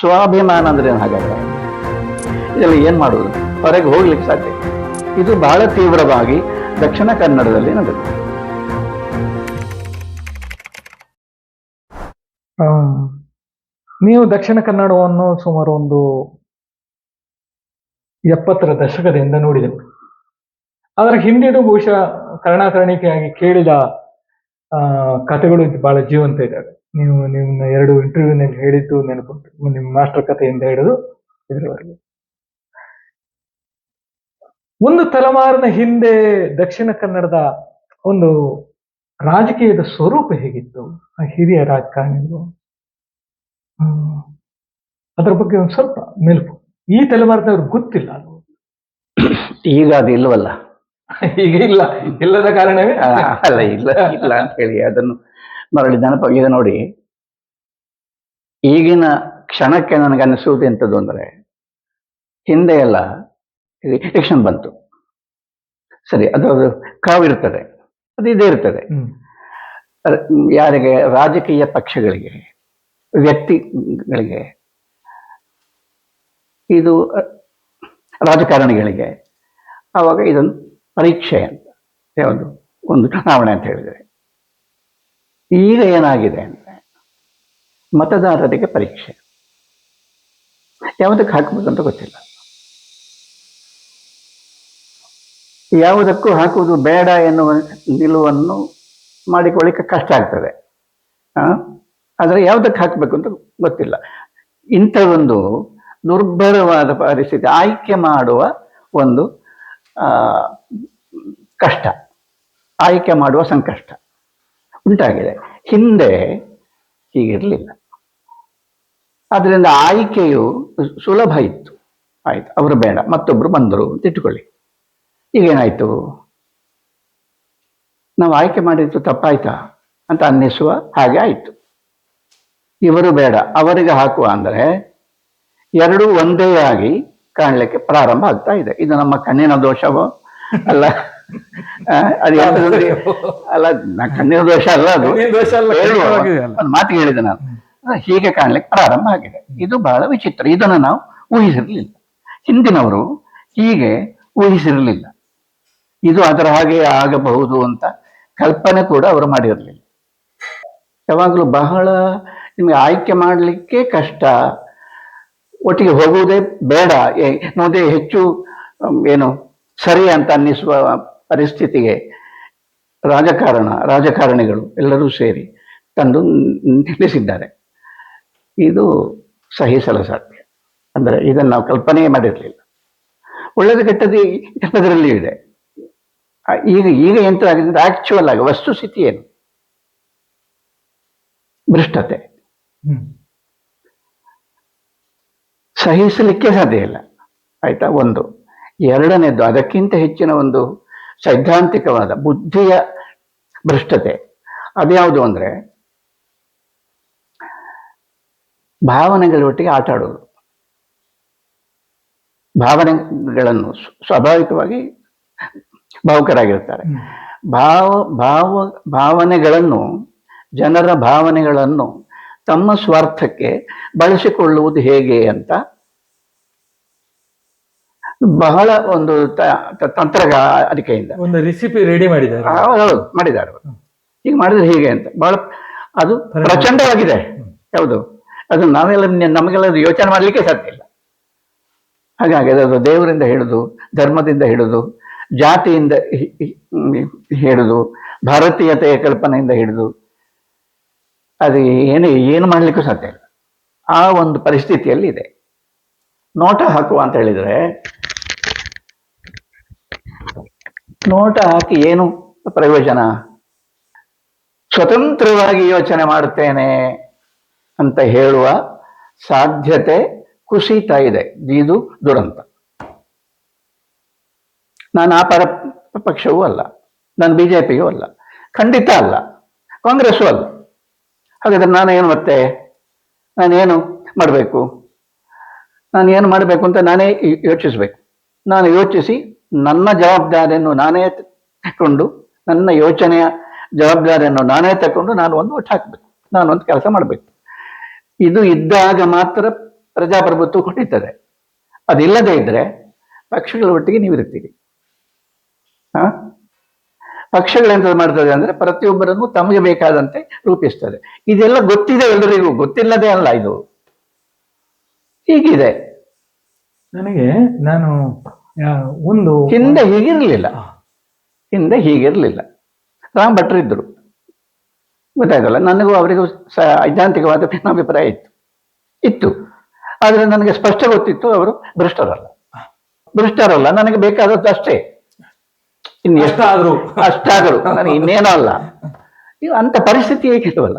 ಸ್ವಾಭಿಮಾನ ಅಂದ್ರೆ ಏನು ಹಾಗಾದ್ರೆ? ಇದೆಲ್ಲ ಏನ್ ಮಾಡುವುದು? ಹೊರಗೆ ಹೋಗ್ಲಿಕ್ಕೆ ಸಾಧ್ಯ ಇದು ಬಹಳ ತೀವ್ರವಾಗಿ ದಕ್ಷಿಣ ಕನ್ನಡದಲ್ಲಿ ನಡೆದಿದೆ. ನೀವು ದಕ್ಷಿಣ ಕನ್ನಡವನ್ನು ಸುಮಾರು ಒಂದು ಎಪ್ಪತ್ತರ ದಶಕದಿಂದ ನೋಡಿದೆ. ಅದರ ಹಿಂದೆದು ಬಹುಶಃ ಕರ್ಣಾಕರ್ಣಿಕೆಯಾಗಿ ಕೇಳಿದ ಕಥೆಗಳು ಬಹಳ ಜೀವಂತ ಇದ್ದಾವೆ. ನೀವು ನಿಮ್ಮ ಎರಡು ಇಂಟರ್ವ್ಯೂನಲ್ಲಿ ಹೇಳಿದ್ದು ನೆನಪುಂಟು. ನಿಮ್ಮ ಮಾಸ್ಟರ್ ಕಥೆಯಿಂದ ಹಿಡಿದು ಇದರವರೆಗೆ. ಒಂದು ತಲೆಮಾರಿನ ಹಿಂದೆ ದಕ್ಷಿಣ ಕನ್ನಡದ ಒಂದು ರಾಜಕೀಯದ ಸ್ವರೂಪ ಹೇಗಿತ್ತು? ಆ ಹಿರಿಯ ರಾಜಕಾರಣಿಗಳು. ಅದರ ಅದ್ರ ಬಗ್ಗೆ ಒಂದು ಸ್ವಲ್ಪ ನೆನಪು. ಈ ತಲೆಮಾರಿನವ್ರಿಗೆ ಗೊತ್ತಿಲ್ಲ ಅದು. ಈಗ ಅದು ಇಲ್ಲವಲ್ಲ? ಈಗ ಇಲ್ಲ. ಇಲ್ಲದ ಕಾರಣವೇ? ಅಲ್ಲ ಇಲ್ಲ ಇಲ್ಲ ಅಂತ ಹೇಳಿ ಅದನ್ನು ಮರಳಿ ನೆನಪ ಈಗ ನೋಡಿ. ಈಗಿನ ಕ್ಷಣಕ್ಕೆ ನನಗೆ ಅನಿಸುವುದು ಎಂಥದ್ದು ಅಂದರೆ ಹಿಂದೆ ಎಲ್ಲ ಎಲೆಕ್ಷನ್ ಬಂತು. ಸರಿ ಅದು ಅದು ಕಾವಿರ್ತದೆ ಅದು ಇದೇ ಇರ್ತದೆ. ಯಾರಿಗೆ ರಾಜಕೀಯ ಪಕ್ಷಗಳಿಗೆ ವ್ಯಕ್ತಿಗಳಿಗೆ ಇದು ರಾಜಕಾರಣಿಗಳಿಗೆ ಆವಾಗ ಇದೊಂದು ಪರೀಕ್ಷೆ ಅಂತ ಯಾವುದು ಒಂದು ಚುನಾವಣೆ ಅಂತ ಹೇಳಿದರೆ. ಈಗ ಏನಾಗಿದೆ ಅಂದರೆ ಮತದಾರರಿಗೆ ಪರೀಕ್ಷೆ. ಯಾವುದಕ್ಕೆ ಹಾಕಬೇಕಂತ ಗೊತ್ತಿಲ್ಲ. ಯಾವುದಕ್ಕೂ ಹಾಕುವುದು ಬೇಡ ಎನ್ನುವ ನಿಲುವನ್ನು ಮಾಡಿಕೊಳ್ಳಿಕ್ಕೆ ಕಷ್ಟ ಆಗ್ತದೆ? ಆದರೆ ಯಾವುದಕ್ಕೆ ಹಾಕಬೇಕು ಅಂತ ಗೊತ್ತಿಲ್ಲ. ಇಂಥ ಒಂದು ದುರ್ಭರವಾದ ಪರಿಸ್ಥಿತಿ, ಆಯ್ಕೆ ಮಾಡುವ ಒಂದು ಕಷ್ಟ, ಆಯ್ಕೆ ಮಾಡುವ ಸಂಕಷ್ಟ. ಉಂಟಾಗಿದೆ. ಹಿಂದೆ ಹೀಗಿರಲಿಲ್ಲ. ಅದರಿಂದ ಆಯ್ಕೆಯು ಸುಲಭ ಇತ್ತು. ಆಯ್ತು, ಅವರು ಬೇಡ, ಮತ್ತೊಬ್ರು ಬಂದರು ಅಂತ ಇಟ್ಟುಕೊಳ್ಳಿ. ಈಗೇನಾಯ್ತು? ನಾವು ಆಯ್ಕೆ ಮಾಡಿದ್ದು ತಪ್ಪಾಯ್ತಾ ಅಂತ ಅನ್ನಿಸುವ ಹಾಗೆ ಆಯ್ತು. ಇವರು ಬೇಡ, ಅವರಿಗೆ ಹಾಕುವ ಅಂದರೆ ಎರಡೂ ಒಂದೇ ಆಗಿ ಕಾಣಲಿಕ್ಕೆ ಪ್ರಾರಂಭ ಆಗ್ತಾ ಇದೆ. ಇದು ನಮ್ಮ ಕಣ್ಣಿನ ದೋಷವೋ? ಅಲ್ಲ. ಅದು ಅಲ್ಲ. ಕಣ್ಣಿನ ದೋಷ ಅಲ್ಲ ಅದು. ದೋಷ ಅಲ್ಲ, ಹೇಳುವ ಒಂದು ಮಾತು ಹೇಳಿದೆ ನಾನು. ಹೀಗೆ ಕಾಣ್ಲಿಕ್ಕೆ ಪ್ರಾರಂಭ ಆಗಿದೆ. ಇದು ಬಹಳ ವಿಚಿತ್ರ. ಇದನ್ನು ನಾವು ಊಹಿಸಿರಲಿಲ್ಲ. ಹಿಂದಿನವರು ಹೀಗೆ ಊಹಿಸಿರಲಿಲ್ಲ. ಇದು ಅದರ ಹಾಗೆ ಆಗಬಹುದು ಅಂತ ಕಲ್ಪನೆ ಕೂಡ ಅವರು ಮಾಡಿರಲಿಲ್ಲ. ಯಾವಾಗಲೂ ಬಹಳ ನಿಮಗೆ ಆಯ್ಕೆ ಮಾಡಲಿಕ್ಕೆ ಕಷ್ಟ. ಒಟ್ಟಿಗೆ ಹೋಗುವುದೇ ಬೇಡ. ಏ- ಅನ್ನೋದೇ ಹೆಚ್ಚು ಏನು ಸರಿ ಅಂತ ಅನ್ನಿಸುವ ಪರಿಸ್ಥಿತಿಗೆ ರಾಜಕಾರಣ ರಾಜಕಾರಣಿಗಳು ಎಲ್ಲರೂ ಸೇರಿ ತಂದು ನಿಲ್ಲಿಸಿದ್ದಾರೆ. ಇದು ಸಹಿಸಲು ಸಾಧ್ಯ ಅಂದರೆ ಇದನ್ನು ನಾವು ಕಲ್ಪನೆ ಮಾಡಿರಲಿಲ್ಲ. ಒಳ್ಳೆಯದು ಕೆಟ್ಟದ್ದು ಎಲ್ಲದರಲ್ಲಿಯೂ ಇದೆ. ಈಗ ಈಗ ಎಂತ ಆಗಿದೆ? ಆಕ್ಚುವಲ್ ಆಗಿ ವಸ್ತುಸ್ಥಿತಿ ಏನು? ಭ್ರಷ್ಟತೆ. ಸಹಿಸಲಿಕ್ಕೆ ಸಾಧ್ಯ ಇಲ್ಲ. ಆಯ್ತಾ? ಒಂದು. ಎರಡನೇದು ಅದಕ್ಕಿಂತ ಹೆಚ್ಚಿನ ಒಂದು ಸೈದ್ಧಾಂತಿಕವಾದ ಬುದ್ಧಿಯ ಭ್ರಷ್ಟತೆ ಅದ್ಯಾವುದು ಅಂದ್ರೆ ಭಾವನೆಗಳೊಟ್ಟಿಗೆ ಆಟ ಆಡೋದು ಭಾವನೆಗಳನ್ನು ಸ್ವಾಭಾವಿಕವಾಗಿ ಭಾವುಕರಾಗಿರ್ತಾರೆ. ಭಾವ ಭಾವ, ಭಾವನೆಗಳನ್ನು, ಜನರ ಭಾವನೆಗಳನ್ನು ತಮ್ಮ ಸ್ವಾರ್ಥಕ್ಕೆ ಬಳಸಿಕೊಳ್ಳುವುದು ಹೇಗೆ ಅಂತ ಬಹಳ ಒಂದು ತಂತ್ರ ಅದಕ್ಕೆಯಿಂದ ತಂತ್ರಗಾರಿಕೆಯಿಂದ ಒಂದು ರೆಸಿಪಿ ರೆಡಿ ಮಾಡಿದ್ದಾರೆ. ಹೌದು ಮಾಡಿದ್ದಾರೆ. ಈಗ ಹೀಗೆ ಮಾಡಿದ್ರೆ ಹೀಗೆ ಅಂತ. ಬಹಳ ಅದು ಪ್ರಚಂಡವಾಗಿದೆ. ಯಾವುದು? ಅದು ನಾವೆಲ್ಲ ನಮಗೆಲ್ಲ ಯೋಚನೆ ಮಾಡಲಿಕ್ಕೆ ಸಾಧ್ಯ ಇಲ್ಲ. ಹಾಗಾಗಿ ಅದು ದೇವರಿಂದ ಹಿಡಿದು ಧರ್ಮದಿಂದ ಹಿಡಿದು ಜಾತಿಯಿಂದ ಹಿಡಿದು ಭಾರತೀಯತೆಯ ಕಲ್ಪನೆಯಿಂದ ಹಿಡಿದು ಅದು ಏನು ಏನು ಮಾಡಲಿಕ್ಕೂ ಸಾಧ್ಯ ಇಲ್ಲ. ಆ ಒಂದು ಪರಿಸ್ಥಿತಿಯಲ್ಲಿ ಇದೆ ನೋಟ ಹಾಕುವ ಅಂತ ಹೇಳಿದ್ರೆ ನೋಟ ಹಾಕಿ ಏನು ಪ್ರಯೋಜನ? ಸ್ವತಂತ್ರವಾಗಿ ಯೋಚನೆ ಮಾಡುತ್ತೇನೆ ಅಂತ ಹೇಳುವ ಸಾಧ್ಯತೆ ಕುಸಿತಾ ಇದೆ. ಇದು ದುರಂತ. ನಾನು ಆ ಪರ ಪಕ್ಷವೂ ಅಲ್ಲ. ನಾನು ಬಿಜೆಪಿಗೂ ಅಲ್ಲ. ಖಂಡಿತ ಅಲ್ಲ. ಕಾಂಗ್ರೆಸ್ಸು ಅಲ್ಲ. ಹಾಗಾದ್ರೆ ಏನು ಮತ್ತೆ? ನಾನೇನು ಮಾಡಬೇಕು? ನಾನು ಏನು ಮಾಡಬೇಕು ಅಂತ ನಾನೇ ಯೋಚಿಸ್ಬೇಕು. ನಾನು ಯೋಚಿಸಿ ನನ್ನ ಜವಾಬ್ದಾರಿಯನ್ನು ನಾನೇ ತಕೊಂಡು ನನ್ನ ಯೋಚನೆಯ ಜವಾಬ್ದಾರಿಯನ್ನು ನಾನೇ ತಕೊಂಡು ನಾನು ಒಂದು ಒಟ್ಟು ಹಾಕಬೇಕು. ನಾನು ಒಂದು ಕೆಲಸ ಮಾಡಬೇಕು. ಇದು ಇದ್ದಾಗ ಮಾತ್ರ ಪ್ರಜಾಪ್ರಭುತ್ವ ಹೊಡಿತದೆ ಅದಿಲ್ಲದೆ ಇದ್ರೆ ಪಕ್ಷಗಳ ಒಟ್ಟಿಗೆ ನೀವು ಇರ್ತೀರಿ ಹ? ಪಕ್ಷಗಳೆಂತ ಮಾಡ್ತದೆ ಅಂದ್ರೆ ಪ್ರತಿಯೊಬ್ಬರನ್ನು ತಮಗೆ ಬೇಕಾದಂತೆ ರೂಪಿಸ್ತದೆ. ಇದೆಲ್ಲ ಗೊತ್ತಿದೆ ಎಲ್ಲರಿಗೂ ಗೊತ್ತಿಲ್ಲದೆ ಅಲ್ಲ ಇದು. ಹೀಗಿದೆ. ನನಗೆ ನಾನು ಒಂದು ಹಿಂದೆ ಹೀಗಿರ್ಲಿಲ್ಲ. ಹಿಂದೆ ಹೀಗಿರ್ಲಿಲ್ಲ. ರಾಮ್ ಭಟ್ರು ಇದ್ರು. ಗೊತ್ತಾಯ್ತಲ್ಲ ನನಗೂ ಅವರಿಗೂ ಸ ಐದಾಂತಿಕವಾದ ಭಿನ್ನಾಭಿಪ್ರಾಯ ಇತ್ತು. ಇತ್ತು. ಆದ್ರೆ ನನಗೆ ಸ್ಪಷ್ಟ ಗೊತ್ತಿತ್ತು ಅವರು ಭ್ರಷ್ಟರಲ್ಲ. ಭ್ರಷ್ಟರಲ್ಲ ನನಗೆ ಬೇಕಾದದ್ದು ಅಷ್ಟೇ. ಇನ್ನು ಎಷ್ಟಾದರೂ ಅಷ್ಟಾದರೂ. ನನಗೆ ಇನ್ನೇನೋ ಅಲ್ಲ ಇವು ಅಂತ ಪರಿಸ್ಥಿತಿ ಏಕಿಲ್ವಲ್ಲ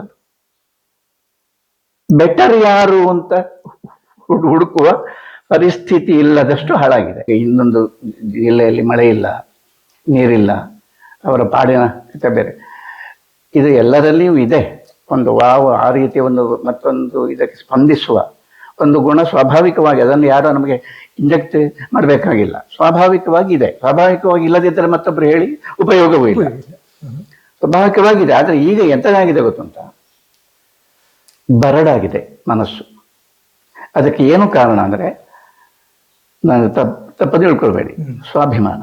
ಬೆಟರ್ ಯಾರು ಅಂತ ಹುಡ್- ಹುಡುಕುವ ಪರಿಸ್ಥಿತಿ ಇಲ್ಲದಷ್ಟು ಹಾಳಾಗಿದೆ. ಇನ್ನೊಂದು ಜಿಲ್ಲೆಯಲ್ಲಿ ಮಳೆ ಇಲ್ಲ ನೀರಿಲ್ಲ ಅವರ ಪಾಡಿನ ಕಥೆ ಬೇರೆ. ಇದು ಎಲ್ಲರಲ್ಲಿಯೂ ಇದೆ. ಒಂದು ವಾವ್ ಆ ರೀತಿಯ ಒಂದು ಮತ್ತೊಂದು ಇದಕ್ಕೆ ಸ್ಪಂದಿಸುವ ಒಂದು ಗುಣ ಸ್ವಾಭಾವಿಕವಾಗಿ ಅದನ್ನು ಯಾರು ನಮಗೆ ಇಂಜೆಕ್ಟ್ ಮಾಡಬೇಕಾಗಿಲ್ಲ. ಸ್ವಾಭಾವಿಕವಾಗಿ ಇದೆ. ಸ್ವಾಭಾವಿಕವಾಗಿ ಇಲ್ಲದಿದ್ದರೆ ಮತ್ತೊಬ್ಬರು ಹೇಳಿ ಉಪಯೋಗವೂ ಇಲ್ಲ. ಸ್ವಾಭಾವಿಕವಾಗಿದೆ. ಆದರೆ ಈಗ ಎಂತದಾಗಿದೆ ಗೊತ್ತುಂಟ? ಬರಡಾಗಿದೆ ಮನಸ್ಸು. ಅದಕ್ಕೆ ಏನು ಕಾರಣ ಅಂದರೆ ನಾನು ತಪ್ಪ ತಿಳ್ಕೊಳ್ಬೇಡಿ. ಸ್ವಾಭಿಮಾನ.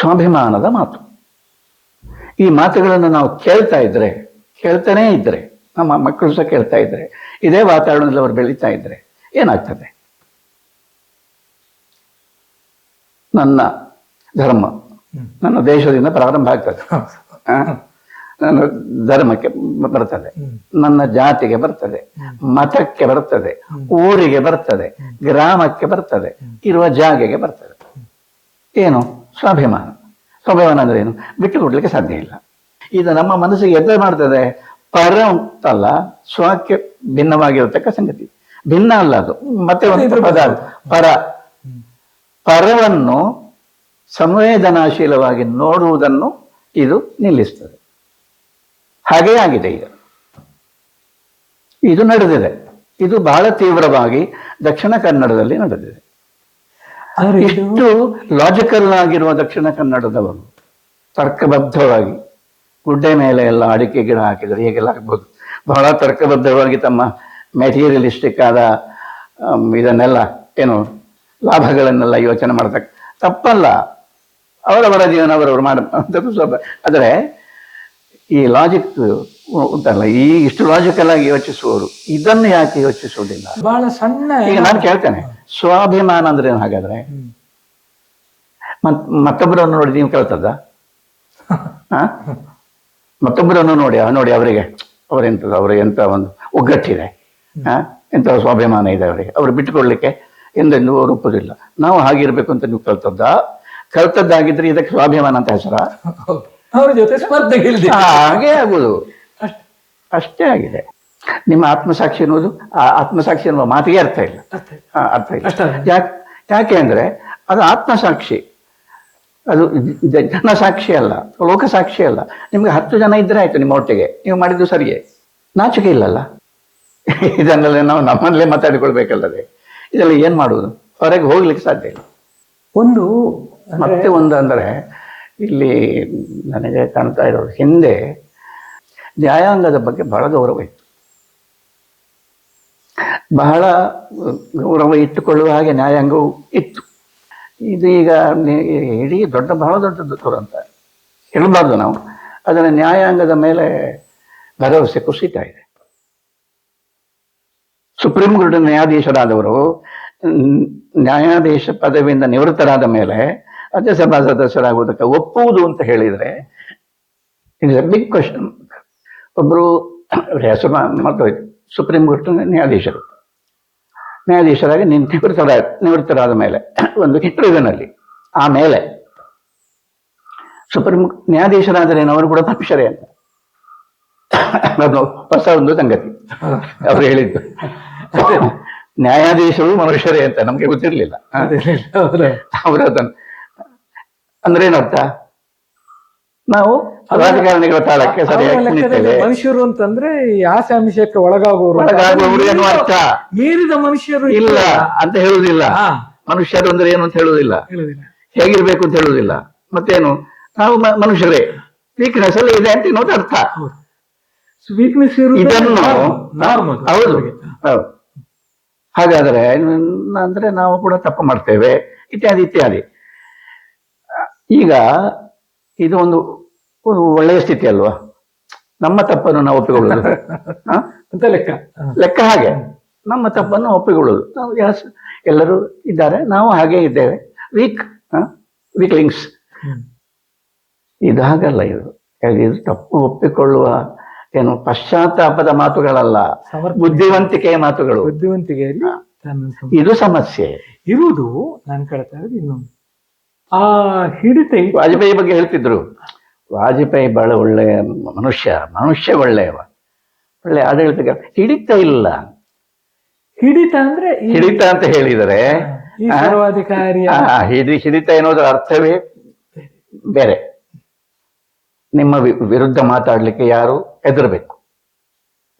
ಸ್ವಾಭಿಮಾನದ ಮಾತು. ಈ ಮಾತುಗಳನ್ನು ನಾವು ಕೇಳ್ತಾ ಇದ್ರೆ ಕೇಳ್ತಾನೇ ಇದ್ರೆ ನಮ್ಮ ಮಕ್ಕಳು ಸಹ ಕೇಳ್ತಾ ಇದ್ರೆ ಇದೇ ವಾತಾವರಣದಲ್ಲಿ ಅವರು ಬೆಳೀತಾ ಇದ್ರೆ ಏನಾಗ್ತದೆ? ನನ್ನ ಧರ್ಮ ನನ್ನ ದೇಶದಿಂದ ಪ್ರಾರಂಭ ಆಗ್ತದೆ? ನನ್ನ ಧರ್ಮಕ್ಕೆ ಬರ್ತದೆ. ನನ್ನ ಜಾತಿಗೆ ಬರ್ತದೆ. ಮತಕ್ಕೆ ಬರ್ತದೆ. ಊರಿಗೆ ಬರ್ತದೆ. ಗ್ರಾಮಕ್ಕೆ ಬರ್ತದೆ. ಇರುವ ಜಾಗೆಗೆ ಬರ್ತದೆ. ಏನು? ಸ್ವಾಭಿಮಾನ. ಸ್ವಾಭಿಮಾನ ಅಂದ್ರೆ ಏನು? ಬಿಟ್ಟು ಕೊಡ್ಲಿಕ್ಕೆ ಸಾಧ್ಯ ಇಲ್ಲ. ಇದು ನಮ್ಮ ಮನಸ್ಸಿಗೆ ಎದ್ದ ಮಾಡ್ತದೆ. ಪರ ಅಂತಲ್ಲ ಸ್ವಕ್ಕೆ ಭಿನ್ನವಾಗಿರತಕ್ಕ ಸಂಗತಿ. ಭಿನ್ನ ಅಲ್ಲ ಅದು. ಮತ್ತೆ ಒಂದು ಪದ ಪರ. ಪರವನ್ನು ಸಂವೇದನಾಶೀಲವಾಗಿ ನೋಡುವುದನ್ನು ಇದು ನಿಲ್ಲಿಸ್ತದೆ. ಹಾಗೇ ಆಗಿದೆ ಈಗ. ಇದು ನಡೆದಿದೆ. ಇದು ಬಹಳ ತೀವ್ರವಾಗಿ ದಕ್ಷಿಣ ಕನ್ನಡದಲ್ಲಿ ನಡೆದಿದೆ. ಇಷ್ಟು ಲಾಜಿಕಲ್ ಆಗಿರುವ ದಕ್ಷಿಣ ಕನ್ನಡದವರು ತರ್ಕಬದ್ಧವಾಗಿ ಗುಡ್ಡೆ ಮೇಲೆ ಎಲ್ಲ ಅಡಿಕೆ ಗಿಡ ಹಾಕಿದರೆ ಹೇಗೆಲ್ಲ ಆಗ್ಬೋದು? ಬಹಳ ತರ್ಕಬದ್ಧವಾಗಿ ತಮ್ಮ ಮೆಟೀರಿಯಲಿಸ್ಟಿಕ್ ಆದ ಇದನ್ನೆಲ್ಲ ಏನು ಲಾಭಗಳನ್ನೆಲ್ಲ ಯೋಚನೆ ಮಾಡ್ತಕ್ಕ ತಪ್ಪಲ್ಲ. ಅವರವರ ಜೀವನ ಅವರವರು ಮಾಡ ಆದರೆ ಈ ಲಾಜಿಕ್ ಉಂಟಲ್ಲ ಈ ಇಷ್ಟು ಲಾಜಿಕಲ್ ಆಗಿ ಯೋಚಿಸುವವರು ಇದನ್ನು ಯಾಕೆ ಯೋಚಿಸುವುದಿಲ್ಲ? ಬಹಳ ಸಣ್ಣ ಈಗ ನಾನು ಕೇಳ್ತೇನೆ ಸ್ವಾಭಿಮಾನ ಅಂದ್ರೆ ಏನು ಹಾಗಾದ್ರೆ. ಮತ್ ಮತ್ತೊಬ್ಬರನ್ನು ನೋಡಿ ನೀವು ಕೇಳ್ತದ ಮತ್ತೊಬ್ಬರನ್ನು ನೋಡಿ ನೋಡಿ ಅವರಿಗೆ ಅವರೆಂಥದ್ದು ಅವರ ಎಂತ ಒಂದು ಒಗ್ಗಟ್ಟಿದೆ? ಎಂತ ಸ್ವಾಭಿಮಾನ ಇದೆ ಅವರಿಗೆ. ಅವರು ಬಿಟ್ಟುಕೊಳ್ಳಿಕ್ಕೆ ಎಂದೆಂದು ಅವರು ಒಪ್ಪುದಿಲ್ಲ ನಾವು ಹಾಗಿರ್ಬೇಕು ಅಂತ ನೀವು ಕಲ್ತದ್ದ ಕಲ್ತದ್ದಾಗಿದ್ರೆ ಇದಕ್ಕೆ ಸ್ವಾಭಿಮಾನ ಅಂತ ಹೆಸರ. ಅವ್ರ ಜೊತೆ ಸ್ಪರ್ಧೆಗಿಲ್ದೆ ಹಾಗೆ ಆಗುದು ಅಷ್ಟೇ ಆಗಿದೆ. ನಿಮ್ಮ ಆತ್ಮಸಾಕ್ಷಿ ಅನ್ನೋದು ಆ ಆತ್ಮಸಾಕ್ಷಿ ಅನ್ನುವ ಮಾತಿಗೆ ಅರ್ಥ ಇಲ್ಲ. ಅರ್ಥ ಇಲ್ಲ. ಯಾಕೆ ಯಾಕೆ ಅಂದ್ರೆ ಅದು ಆತ್ಮಸಾಕ್ಷಿ. ಅದು ಜನ ಸಾಕ್ಷಿ ಅಲ್ಲ ಲೋಕಸಾಕ್ಷಿ ಅಲ್ಲ. ನಿಮ್ಗೆ ಹತ್ತು ಜನ ಇದ್ರೆ ಆಯ್ತು ನಿಮ್ಮ ಒಟ್ಟಿಗೆ. ನೀವು ಮಾಡಿದ್ದು ಸರಿಯೇ. ನಾಚಿಕೆ ಇಲ್ಲಲ್ಲ. ಇದನ್ನೆಲ್ಲ ನಾವು ನಮ್ಮಲ್ಲೇ ಮಾತಾಡಿಕೊಳ್ಬೇಕಲ್ಲದೆ. ಇದೆಲ್ಲ ಏನ್ ಮಾಡುವುದು? ಹೊರಗೆ ಹೋಗ್ಲಿಕ್ಕೆ ಸಾಧ್ಯ ಇಲ್ಲ. ಒಂದು ಮತ್ತೆ ಒಂದು ಅಂದ್ರೆ ಇಲ್ಲಿ ನನಗೆ ಕಾಣ್ತಾ ಇರೋ ಹಿಂದೆ ನ್ಯಾಯಾಂಗದ ಬಗ್ಗೆ ಬಹಳ ಗೌರವ ಇತ್ತು. ಬಹಳ ಗೌರವ ಇಟ್ಟುಕೊಳ್ಳುವ ಹಾಗೆ ನ್ಯಾಯಾಂಗವು ಇತ್ತು. ಇದು ಈಗ ಇಡೀ ದೊಡ್ಡ, ಬಹಳ ದೊಡ್ಡ ದುರಂತ. ಹೇಳಬಾರ್ದು ನಾವು. ಅದರ ನ್ಯಾಯಾಂಗದ ಮೇಲೆ ಭರವಸೆ ಕುಸಿತಾ ಇದೆ. ಸುಪ್ರೀಂ ಕೋರ್ಟ್ ನ್ಯಾಯಾಧೀಶರಾದವರು ನ್ಯಾಯಾಧೀಶ ಪದವಿಯಿಂದ ನಿವೃತ್ತರಾದ ಮೇಲೆ ರಾಜ್ಯಸಭಾ ಸದಸ್ಯರಾಗುವುದಕ್ಕೆ ಒಪ್ಪುವುದು ಅಂತ ಹೇಳಿದ್ರೆ ಇಟ್ಸ್ ಎ ಬಿಗ್ ಕ್ವಶನ್ ಒಬ್ಬರು ಅವ್ರ ಹೆಸರು ಮರ್ತೋಯ್ತು ಸುಪ್ರೀಂ ಕೋರ್ಟ್ ನ್ಯಾಯಾಧೀಶರು. ನ್ಯಾಯಾಧೀಶರಾಗಿ ನಿನ್ ನಿವೃತ್ತರಾದ ನಿವೃತ್ತರಾದ ಮೇಲೆ ಒಂದು ಇಂಟರ್ವ್ಯೂನಲ್ಲಿ ಆಮೇಲೆ ಸುಪ್ರೀಂ ನ್ಯಾಯಾಧೀಶರಾದರೆ ಅವರು ಕೂಡ ಪಕ್ಷರೇ ಅಂತ. ಅದು ಹೊಸ ಒಂದು ಸಂಗತಿ. ಅವ್ರು ಹೇಳಿದ್ದು. ನ್ಯಾಯಾಧೀಶರು ಮನುಷ್ಯರೇ ಅಂತ ನಮ್ಗೆ ಗೊತ್ತಿರಲಿಲ್ಲ. ಅವರು ಅದನ್ನು ಅಂದ್ರೆ ಏನರ್ಥ ನಾವು ರಾಜಕಾರಣಿಗಳ ತಾಳಕ್ಕೆ ಸರಿಯಾಗಿ ಮನುಷ್ಯರು ಅಂತಂದ್ರೆ ಈ ಆಸೆ ಅಂಶಕ್ಕೆ ಒಳಗಾಗುವವರು ಅರ್ಥ? ಮೀರಿದ ಮನುಷ್ಯರು ಇಲ್ಲ ಅಂತ ಹೇಳುದಿಲ್ಲ ಮನುಷ್ಯರು ಅಂದ್ರೆ ಏನು ಅಂತ ಹೇಳುದಿಲ್ಲ ಹೇಗಿರ್ಬೇಕು ಅಂತ ಹೇಳುದಿಲ್ಲ ಮತ್ತೇನು? ನಾವು ಮನುಷ್ಯರೇ. ವೀಕ್ನೆಸ್ ಅಲ್ಲಿ ಇದೆ ಅಂತ ಇನ್ನೊಂದು ಅರ್ಥ. ವೀಕ್ನೆಸ್ ಇದನ್ನು ಹೌದು. ಹಾಗಾದ್ರೆ ಅಂದ್ರೆ ನಾವು ಕೂಡ ತಪ್ಪು ಮಾಡ್ತೇವೆ. ಇತ್ಯಾದಿ ಇತ್ಯಾದಿ. ಈಗ ಇದು ಒಂದು ಒಳ್ಳೆಯ ಸ್ಥಿತಿ ಅಲ್ವಾ? ನಮ್ಮ ತಪ್ಪನ್ನು ನಾವು ಒಪ್ಪಿಕೊಳ್ಳೋದು? ಅಂತ ಲೆಕ್ಕ. ಲೆಕ್ಕ ಹಾಗೆ. ನಮ್ಮ ತಪ್ಪನ್ನು ಒಪ್ಪಿಕೊಳ್ಳೋದು. ನಾವು ಯಾಸ್ ಎಲ್ಲರೂ ಇದ್ದಾರೆ. ನಾವು ಹಾಗೆ ಇದ್ದೇವೆ. Week weaklings. ಇದು ಹಾಗಲ್ಲ ಇದು. ಇದು ತಪ್ಪು ಒಪ್ಪಿಕೊಳ್ಳುವ ಏನು ಪಶ್ಚಾತ್ತಾಪದ ಮಾತುಗಳಲ್ಲ. ಬುದ್ಧಿವಂತಿಕೆಯ ಮಾತುಗಳು. ಬುದ್ಧಿವಂತಿಕೆಯಲ್ಲಿ ಇದು ಸಮಸ್ಯೆ. ಇರುವುದು ನಾನು ಕೇಳ್ತಾ ಇರೋದು ಇನ್ನೊಂದು. ಆ ಹಿಡಿತ. ವಾಜಪೇಯಿ ಬಗ್ಗೆ ಹೇಳ್ತಿದ್ರು. ವಾಜಪೇಯಿ ಬಹಳ ಒಳ್ಳೆಯ ಮನುಷ್ಯ ಮನುಷ್ಯ ಒಳ್ಳೆಯವ. ಒಳ್ಳೆ ಆಡಳಿತ ಹಿಡಿತ ಇಲ್ಲ. ಹಿಡಿತ ಅಂದ್ರೆ ಹಿಡಿತ ಅಂತ ಹೇಳಿದರೆ ಸರ್ವಾಧಿಕಾರಿ ಹಿಡಿ ಹಿಡಿತ ಎನ್ನುವುದರ ಅರ್ಥವೇ ಬೇರೆ. ನಿಮ್ಮ ವಿರುದ್ಧ ಮಾತಾಡ್ಲಿಕ್ಕೆ ಯಾರು ಹೆದರಬೇಕು?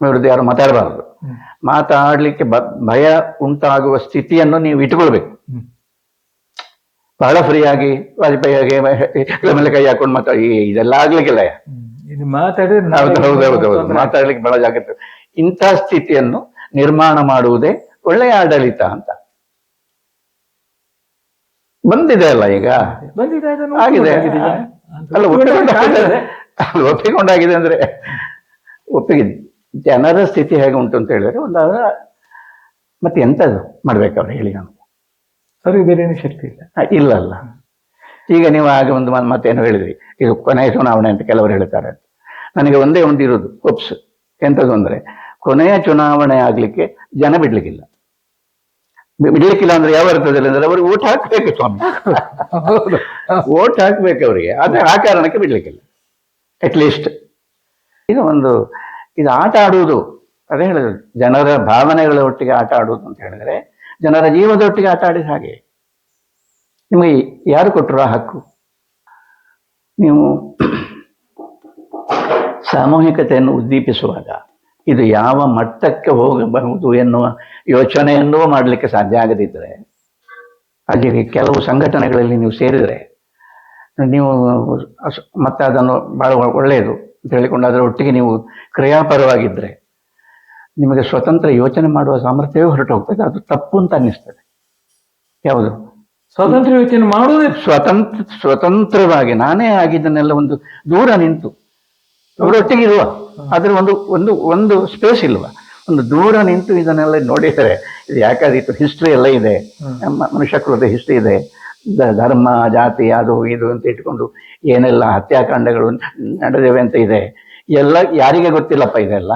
ವಿರುದ್ಧ ಯಾರು ಮಾತಾಡಬಾರದು. ಮಾತಾಡಲಿಕ್ಕೆ ಭಯ ಉಂಟಾಗುವ ಸ್ಥಿತಿಯನ್ನು ನೀವು ಇಟ್ಟುಕೊಳ್ಬೇಕು. ಬಹಳ ಫ್ರೀಯಾಗಿ ವಾಜಪೇಯಿಗೆ ಮೇಲೆ ಕೈ ಹಾಕೊಂಡು ಮಾತಾಡಿ. ಇದೆಲ್ಲ ಆಗ್ಲಿಕ್ಕಿಲ್ಲ. ಹೌದು ನಾಳೆ ಹೌದು ಹೌದು ಹೌದು. ಮಾತಾಡ್ಲಿಕ್ಕೆ ಬಹಳ ಜಾಗ್ರತೆ ಇಂಥ ಸ್ಥಿತಿಯನ್ನು ನಿರ್ಮಾಣ ಮಾಡುವುದೇ ಒಳ್ಳೆಯ ಆಡಳಿತ ಅಂತ. ಬಂದಿದೆ ಅಲ್ಲ ಈಗ? ಆಗಿದೆ ಒಪ್ಪಿಕೊಂಡಾಗಿದೆ ಅಲ್ಲ ಒಪ್ಪಿಕೊಂಡಾಗಿದೆ. ಒಪ್ಪಿಕೊಂಡಾಗಿದೆ. ಅಂದ್ರೆ ಒಪ್ಪಿಗೆ ಜನರ ಸ್ಥಿತಿ ಹೇಗೆ ಉಂಟು ಅಂತ ಹೇಳಿದ್ರೆ ಒಂದು ಮತ್ತೆ ಎಂತದು ಮಾಡ್ಬೇಕು ಅವ್ರು ಹೇಳಿ ನಾನು. ಅವ್ರಿಗೆ ಬೇರೆ ಏನು ಶಕ್ತಿ ಇಲ್ಲ. ಇಲ್ಲ ಅಲ್ಲ ಈಗ ನೀವು ಆಗ ಒಂದು ಮಾತು ಮತ್ತೇನು ಹೇಳಿದ್ರಿ. ಇದು ಕೊನೆಯ ಚುನಾವಣೆ ಅಂತ ಕೆಲವರು ಹೇಳ್ತಾರೆ. ನನಗೆ ಒಂದೇ ಒಂದು ಇರೋದು ಒಪ್ಸ್. ಎಂಥದ್ದು ಅಂದರೆ ಕೊನೆಯ ಚುನಾವಣೆ ಆಗಲಿಕ್ಕೆ ಜನ ಬಿಡ್ಲಿಕ್ಕಿಲ್ಲ. ಬಿಡ್ಲಿಕ್ಕಿಲ್ಲ ಅಂದ್ರೆ ಯಾವ ಅರ್ಥದಲ್ಲಿ ಅಂದ್ರೆ ಅವ್ರಿಗೆ ಓಟ್ ಹಾಕ್ಬೇಕು ಸ್ವಾಮಿ. ಓಟ್ ಹಾಕ್ಬೇಕು ಅವರಿಗೆ. ಆದರೆ ಆ ಕಾರಣಕ್ಕೆ ಬಿಡ್ಲಿಕ್ಕಿಲ್ಲ. ಅಟ್ಲೀಸ್ಟ್ ಇದು ಒಂದು ಇದು ಆಟ ಆಡುವುದು. ಅದೇ ಹೇಳಿದ್ರು. ಜನರ ಭಾವನೆಗಳ ಒಟ್ಟಿಗೆ ಆಟ ಆಡುವುದು ಅಂತ ಹೇಳಿದ್ರೆ ಜನರ ಜೀವದೊಟ್ಟಿಗೆ ಆಟ ಆಡಿದ ಹಾಗೆ ನಿಮಗೆ ಯಾರು ಕೊಟ್ಟರು ಆ ಹಕ್ಕು? ನೀವು ಸಾಮೂಹಿಕತೆಯನ್ನು ಉದ್ದೀಪಿಸುವಾಗ ಇದು ಯಾವ ಮಟ್ಟಕ್ಕೆ ಹೋಗಬಹುದು ಎನ್ನುವ ಯೋಚನೆಯನ್ನೂ ಮಾಡಲಿಕ್ಕೆ ಸಾಧ್ಯ ಆಗದಿದ್ದರೆ ಅಲ್ಲಿ ಕೆಲವು ಸಂಘಟನೆಗಳಲ್ಲಿ ನೀವು ಸೇರಿದರೆ, ನೀವು ಮತ್ತೆ ಅದನ್ನು ಭಾಳ ಒಳ್ಳೆಯದು ಅಂತ ಹೇಳಿಕೊಂಡು ಅದರ ಒಟ್ಟಿಗೆ ನೀವು ಕ್ರಿಯಾಪರವಾಗಿದ್ದರೆ ನಿಮಗೆ ಸ್ವತಂತ್ರ ಯೋಚನೆ ಮಾಡುವ ಸಾಮರ್ಥ್ಯವೇ ಹೊರಟು ಹೋಗ್ತದೆ ಅದು ತಪ್ಪು ಅಂತ ಅನ್ನಿಸ್ತದೆ. ಯಾವುದು? ಸ್ವತಂತ್ರ ಯೋಚನೆ ಮಾಡುವುದೇ ಸ್ವತಂತ್ರ ಸ್ವತಂತ್ರವಾಗಿ ನಾನೇ ಆಗಿದ್ದನ್ನೆಲ್ಲ ಒಂದು ದೂರ ನಿಂತು ಅವರೊಟ್ಟಿಗೆ ಇರುವ ಆದ್ರೆ ಒಂದು ಒಂದು ಒಂದು ಸ್ಪೇಸ್ ಇಲ್ವಾ? ಒಂದು ದೂರ ನಿಂತು ಇದನ್ನೆಲ್ಲ ನೋಡಿದರೆ ಇದು ಯಾಕಾದೀತು? ಹಿಸ್ಟ್ರಿ ಎಲ್ಲ ಇದೆ. ನಮ್ಮ ಮನುಷ್ಯ ಕುಲದ ಹಿಸ್ಟ್ರಿ ಇದೆ. ಧರ್ಮ ಜಾತಿ ಅದು ಇದು ಅಂತ ಇಟ್ಕೊಂಡು ಏನೆಲ್ಲ ಹತ್ಯಾಕಾಂಡಗಳು ನಡೆದಿವೆ ಅಂತ ಇದೆ. ಎಲ್ಲ ಯಾರಿಗೆ ಗೊತ್ತಿಲ್ಲಪ್ಪ ಇದೆಲ್ಲ?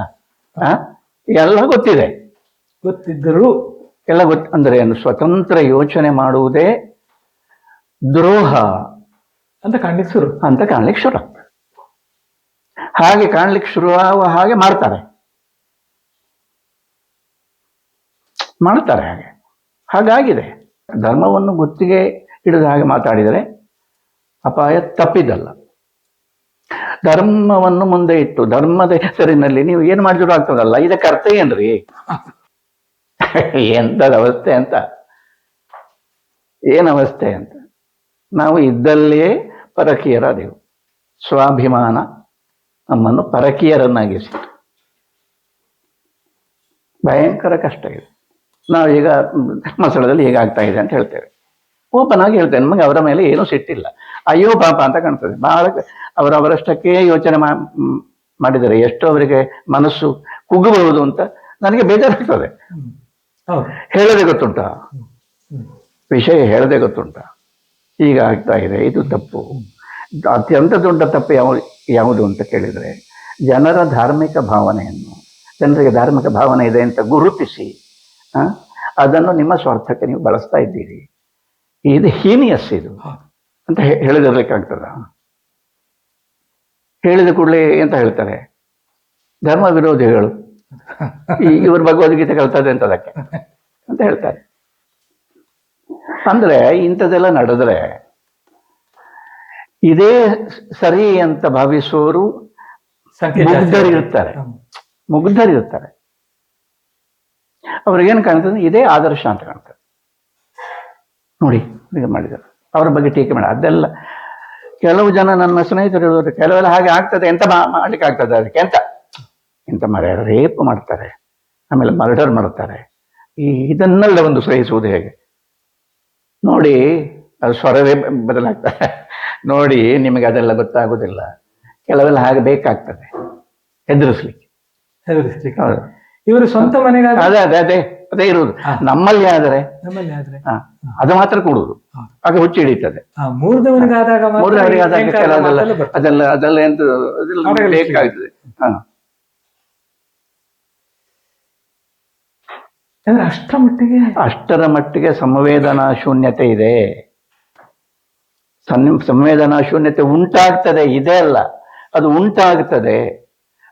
ಆ? ಎಲ್ಲ ಗೊತ್ತಿದೆ. ಗೊತ್ತಿದ್ದರೂ ಎಲ್ಲ ಗೊತ್ತು ಅಂದರೆ ಏನು ಸ್ವತಂತ್ರ ಯೋಚನೆ ಮಾಡುವುದೇ ದ್ರೋಹ ಅಂತ ಕಾಣಲಿಕ್ಕೆ ಶುರು. ಅಂತ ಕಾಣಲಿಕ್ಕೆ ಶುರು. ಹಾಗೆ ಕಾಣ್ಲಿಕ್ಕೆ ಶುರುವಾಗುವ ಹಾಗೆ ಮಾಡ್ತಾರೆ. ಮಾಡ್ತಾರೆ ಹಾಗೆ. ಹಾಗಾಗಿದೆ. ಧರ್ಮವನ್ನು ಗುತ್ತಿಗೆ ಹಿಡಿದ ಹಾಗೆ ಮಾತಾಡಿದರೆ ಅಪಾಯ ತಪ್ಪಿದ್ದಲ್ಲ ಧರ್ಮವನ್ನು ಮುಂದೆ ಇಟ್ಟು ಧರ್ಮದ ಹೆಸರಿನಲ್ಲಿ ನೀವು ಏನು ಮಾಡಿದ್ರು ಆಗ್ತದಲ್ಲ? ಇದಕ್ಕೆ ಅರ್ಥ ಏನ್ರಿ? ಎಂಥದ ಅವಸ್ಥೆ ಅಂತ. ಏನ್ ಅವಸ್ಥೆ ಅಂತ? ನಾವು ಇದ್ದಲ್ಲಿಯೇ ಪರಕೀಯರಾದೆವು. ಸ್ವಾಭಿಮಾನ ನಮ್ಮನ್ನು ಪರಕೀಯರನ್ನಾಗಿಸಿತು. ಭಯಂಕರ ಕಷ್ಟ ಇದೆ. ನಾವೀಗ ಧರ್ಮಸ್ಥಳದಲ್ಲಿ ಹೇಗಾಗ್ತಾ ಇದೆ ಅಂತ ಹೇಳ್ತೇವೆ. ಓಪನ್ ಆಗಿ ಹೇಳ್ತೇನೆ, ನಮಗೆ ಅವರ ಮೇಲೆ ಏನೂ ಸಿಟ್ಟಿಲ್ಲ. ಅಯ್ಯೋ ಪಾಪ ಅಂತ ಕಾಣ್ತದೆ. ಬಹಳ ಅವರು ಅವರಷ್ಟಕ್ಕೆ ಯೋಚನೆ ಮಾಡಿದರೆ ಎಷ್ಟು ಅವರಿಗೆ ಮನಸ್ಸು ಕುಗ್ಗಬಹುದು ಅಂತ ನನಗೆ ಬೇಜಾರಾಗ್ತದೆ. ಹೇಳದೆ ಗೊತ್ತುಂಟ? ವಿಷಯ ಹೇಳದೆ ಗೊತ್ತುಂಟ? ಈಗ ಆಗ್ತಾ ಇದೆ. ಇದು ತಪ್ಪು. ಅತ್ಯಂತ ದೊಡ್ಡ ತಪ್ಪು ಯಾವ ಯಾವುದು ಅಂತ ಕೇಳಿದರೆ ಜನರ ಧಾರ್ಮಿಕ ಭಾವನೆಯನ್ನು ಜನರಿಗೆ ಧಾರ್ಮಿಕ ಭಾವನೆ ಇದೆ ಅಂತ ಗುರುತಿಸಿ ಅದನ್ನು ನಿಮ್ಮ ಸ್ವಾರ್ಥಕ್ಕೆ ನೀವು ಬಳಸ್ತಾ ಇದ್ದೀರಿ. ಇದು ಹೀನಿಯಸ್ ಇದು. ಅಂತ ಹೇಳಿದಿರ್ಲಿಕ್ಕಾಗ್ತದ ಹೇಳಿದ ಕೂಡಲೇ ಎಂತ ಹೇಳ್ತಾರೆ. ಧರ್ಮ ವಿರೋಧಿಗಳು ಈ- ಇವ್ರ ಭಗವದ್ಗೀತೆ ಕಲ್ತದೆ ಅಂತ ಅದಕ್ಕೆ ಅಂತ ಹೇಳ್ತಾರೆ. ಅಂದ್ರೆ ಇಂಥದ್ದೆಲ್ಲ ನಡೆದ್ರೆ ಇದೇ ಸರಿ ಅಂತ ಭಾವಿಸುವವರು ಮುಗ್ಧರಿರ್ತಾರೆ. ಮುಗ್ಧರಿರ್ತಾರೆ. ಅವ್ರಿಗೇನು ಕಾಣ್ತದೆ? ಇದೇ ಆದರ್ಶ ಅಂತ ಕಾಣ್ತದೆ. ನೋಡಿ ಇದು ಮಾಡಿದ್ದಾರೆ. ಅವರ ಬಗ್ಗೆ ಟೀಕೆ ಮಾಡ. ಅದೆಲ್ಲ ಕೆಲವು ಜನ ನನ್ನ ಸ್ನೇಹಿತರು ಹೇಳುವುದು ಕೆಲವೆಲ್ಲ ಹಾಗೆ ಆಗ್ತದೆ ಎಂತ ಮಾಡ್ಲಿಕ್ಕೆ ಆಗ್ತದೆ ಅದಕ್ಕೆ ಎಂತ ಎಂತ ಮರ ರೇಪ್ ಮಾಡ್ತಾರೆ. ಆಮೇಲೆ ಮರ್ಡರ್ ಮಾಡ್ತಾರೆ. ಈ ಇದನ್ನೆಲ್ಲ ಒಂದು ಸಹಿಸುವುದು ಹೇಗೆ? ನೋಡಿ ಅದು ಸ್ವರವೇ ಬದಲಾಗ್ತದೆ. ನೋಡಿ ನಿಮಗೆ ಅದೆಲ್ಲ ಗೊತ್ತಾಗುದಿಲ್ಲ. ಕೆಲವೆಲ್ಲ ಹಾಗೆ ಬೇಕಾಗ್ತದೆ. ಹೆದರಿಸ್ಲಿಕ್ಕೆ. ಹೆದರಿಸ್ಲಿಕ್ಕೆ. ಹೌದು. ಇವರು ಸ್ವಂತ ಮನೆಗೆ ಅದೇ ಅದೇ ಅದೇ. ಅದೇ ಇರುವುದು. ನಮ್ಮಲ್ಲಿ ಆದರೆ ನಮ್ಮಲ್ಲಿ ಆದ್ರೆ. ಹಾ, ಅದು ಮಾತ್ರ ಕೊಡುದು ಹಾಗೆ ಆಗ ಹುಚ್ಚಿ ಹಿಡಿತದೆ ಮೂರದವನಿಗಾದಾಗ ಮೂರನೇ ಆದಾಗ ಕೆಲವೆಲ್ಲ. ಅದೆಲ್ಲ ಅದೆಲ್ಲ ಎಂತ ಅದೆಲ್ಲ ಬೇಕಾಗ್ತದೆ. ಹಾ. ಮಟ್ಟಿಗೆ ಅಷ್ಟರ ಮಟ್ಟಿಗೆ ಸಂವೇದನಾ ಶೂನ್ಯತೆ ಇದೆ. ಸನ್- ಸಂವೇದನಾ ಶೂನ್ಯತೆ ಉಂಟಾಗ್ತದೆ ಇದೆ ಅಲ್ಲ. ಅದು ಉಂಟಾಗ್ತದೆ.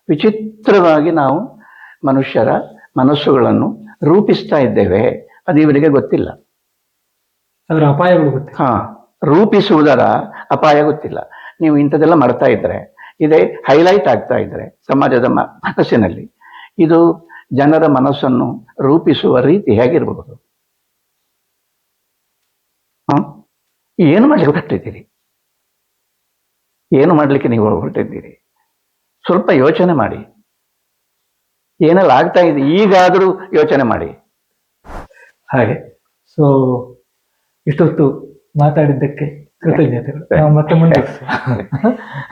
ವಿಚಿತ್ರವಾಗಿ ನಾವು ಮನುಷ್ಯರ ಮನಸ್ಸುಗಳನ್ನು ರೂಪಿಸ್ತಾ ಇದ್ದೇವೆ ಅದು ಇವರಿಗೆ ಗೊತ್ತಿಲ್ಲ. ಅದರ ಅಪಾಯಗಳು ಗೊತ್ತಿಲ್ಲ. ಹಾ ರೂಪಿಸುವುದರ ಅಪಾಯ ಗೊತ್ತಿಲ್ಲ. ನೀವು ಇಂಥದ್ದೆಲ್ಲ ಮಾಡ್ತಾ ಇದ್ರೆ ಇದೇ ಹೈಲೈಟ್ ಆಗ್ತಾ ಇದ್ರೆ ಸಮಾಜದ ಮನಸ್ಸಿನಲ್ಲಿ ಇದು ಜನರ ಮನಸ್ಸನ್ನು ರೂಪಿಸುವ ರೀತಿ ಹೇಗಿರಬಹುದು ಹ? ಏನು ಮಾಡಲಿಕ್ಕೆ ಹೊರಟಿದ್ದೀರಿ? ಏನು ಮಾಡ್ಲಿಕ್ಕೆ ನೀವು ಹೊರಟಿದ್ದೀರಿ? ಸ್ವಲ್ಪ ಯೋಚನೆ ಮಾಡಿ. ಏನೆಲ್ಲ ಆಗ್ತಾ ಇದೆ ಈಗಾದರೂ ಯೋಚನೆ ಮಾಡಿ. ಹಾಗೆ. ಸೊ ಇಷ್ಟೊತ್ತು ಮಾತಾಡಿದ್ದಕ್ಕೆ ಕೃತಜ್ಞತೆಗಳು. ನಾವು ಮತ್ತೆ ಮುಂದುವರಿಸುವ